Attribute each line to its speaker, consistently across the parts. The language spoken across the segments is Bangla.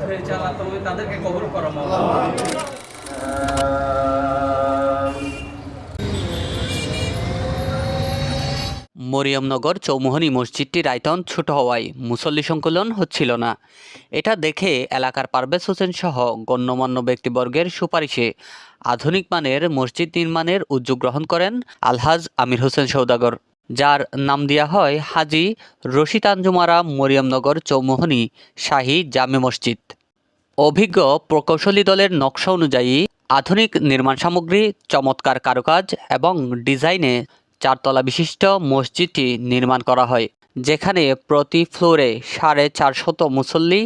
Speaker 1: হয়েছে আল্লাহ তুমি তাদেরকে কবুল করো
Speaker 2: মরিয়মনগর চৌমোহনী মসজিদটির আয়তন ছোট হওয়ায় মুসল্লি সংকলন হচ্ছিল না। এটা দেখে এলাকার পারভেজ হোসেন সহ গণ্যমান্য ব্যক্তিবর্গের সুপারিশে আধুনিক মানের মসজিদ নির্মাণের উদ্যোগ গ্রহণ করেন আলহাজ আমির হোসেন সৌদাগর যার নাম দেওয়া হয় হাজি রশিদ আঞ্জুমারা মরিয়মনগর চৌমোহনী শাহী জামে মসজিদ। অভিজ্ঞ প্রকৌশলী দলের নকশা অনুযায়ী আধুনিক নির্মাণ সামগ্রী, চমৎকার কারুকাজ এবং ডিজাইনে চারতলা বিশিষ্ট মসজিদটি নির্মাণ করা হয়, যেখানে প্রতি ফ্লোরে সাড়ে চারশত মুসল্লি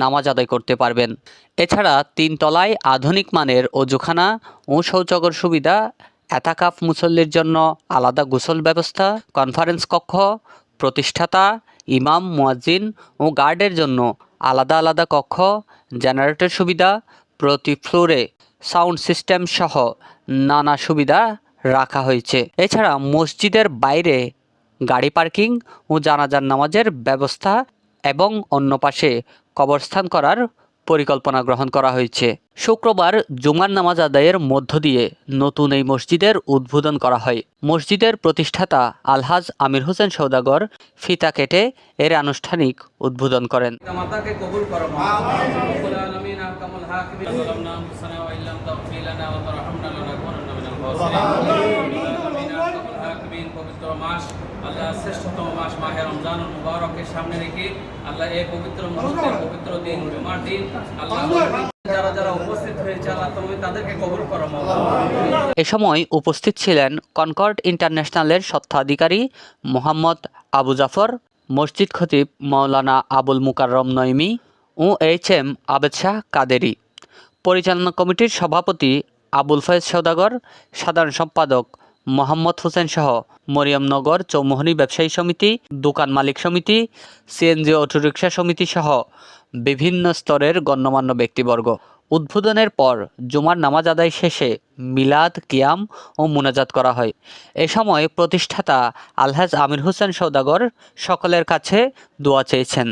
Speaker 2: নামাজ আদায় করতে পারবেন। এছাড়া তিন তলায় আধুনিক মানের অজুখানা ও শৌচাগর সুবিধা এতাকাফ মুসল্লির জন্য আলাদা গোসল ব্যবস্থা কনফারেন্স কক্ষ, প্রতিষ্ঠাতা, ইমাম, মুয়াজ্জিন ও গার্ডের জন্য আলাদা আলাদা কক্ষ, জেনারেটর সুবিধা প্রতি ফ্লোরে সাউন্ড সিস্টেম সহ নানা সুবিধা রাখা হয়েছে। এছাড়া মসজিদের বাইরে গাড়ি পার্কিং ও জানাজার নামাজের ব্যবস্থা এবং অন্য পাশে কবরস্থান করার পরিকল্পনা গ্রহণ করা হয়েছে। শুক্রবার জুমার নামাজ আদায়ের মধ্য দিয়ে নতুন এই মসজিদের উদ্বোধন করা হয়। মসজিদের প্রতিষ্ঠাতা আলহাজ আমির হোসেন সৌদাগর ফিতা কেটে এর আনুষ্ঠানিক উদ্বোধন করেন।
Speaker 1: মাস। আল্লাহ শ্রেষ্ঠতম মাস, মাহে রমজানুল মুবারকের সামনে রেখে আল্লাহ এই পবিত্র মুহূর্তে পবিত্র দিন, জুমার দিন আল্লাহ
Speaker 2: এ সময় উপস্থিত ছিলেন কনকর্ড ইন্টারন্যাশনালের স্বত্বাধিকারী মোহাম্মদ আবু জাফর, মসজিদ খতিব মাওলানা আবুল মুকাররম নইমি ও এইচ এম আবেদ শাহ কাদেরি। পরিচালনা কমিটির সভাপতি আবুল ফয়েজ সৌদাগর সাধারণ সম্পাদক মোহাম্মদ হোসেন সহ মরিয়মনগর চৌমোহনী ব্যবসায়ী সমিতি, দোকান মালিক সমিতি, সিএনজি অটোরিকশা সমিতি সহ বিভিন্ন স্তরের গণ্যমান্য ব্যক্তিবর্গ। উদ্বোধনের পর জুমার নামাজ আদায় শেষে মিলাদ, কিয়াম ও মুনাজাত করা হয়। এ সময় প্রতিষ্ঠাতা আলহাজ আমির হোসেন সৌদাগর সকলের কাছে দোয়া চেয়েছেন।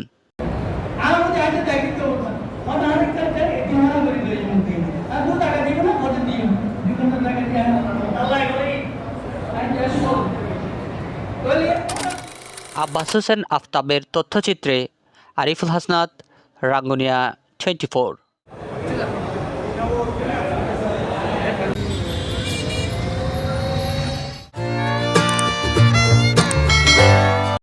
Speaker 2: আব্বাস হোসেন আফতাবের তথ্যচিত্রে আরিফুল হাসনাত রাঙ্গুনিয়া টোয়েন্টি ফোর।